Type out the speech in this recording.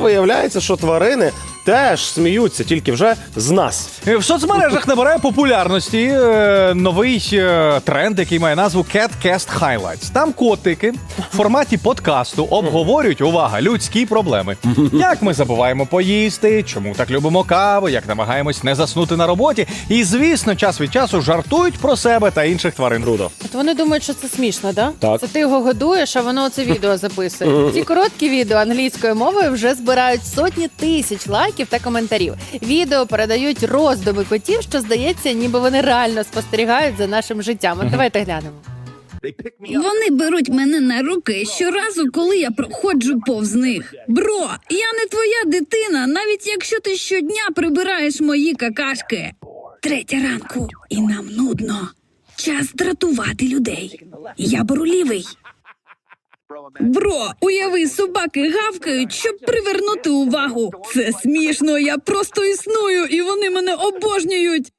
Виявляється, що тварини теж сміються, тільки вже з нас. Е, В соцмережах набирає популярності е, новий е, тренд, який має назву CatCast Highlights. Там котики в форматі подкасту обговорюють увага, людські проблеми. Як ми забуваємо поїсти, чому так любимо каву, як намагаємось не заснути на роботі. І звісно, час від часу жартують про себе та інших тварин. Рудо. От вони думають, що це смішно, да? Так. Це ти його годуєш, а воно це відео записує. Ці короткі відео англійською мовою вже збирають сотні тисяч лайків та коментарів. Відео передають роздуми котів, що здається, ніби вони реально спостерігають за нашим життям. От давайте глянемо. Вони беруть мене на руки щоразу, коли я проходжу повз них. Бро, я не твоя дитина, навіть якщо ти щодня прибираєш мої какашки. Третя ранку, і нам нудно. Час дратувати людей. Я боролівий. Бро, уяви, собаки гавкають, щоб привернути увагу. Це смішно, я просто існую, і вони мене обожнюють.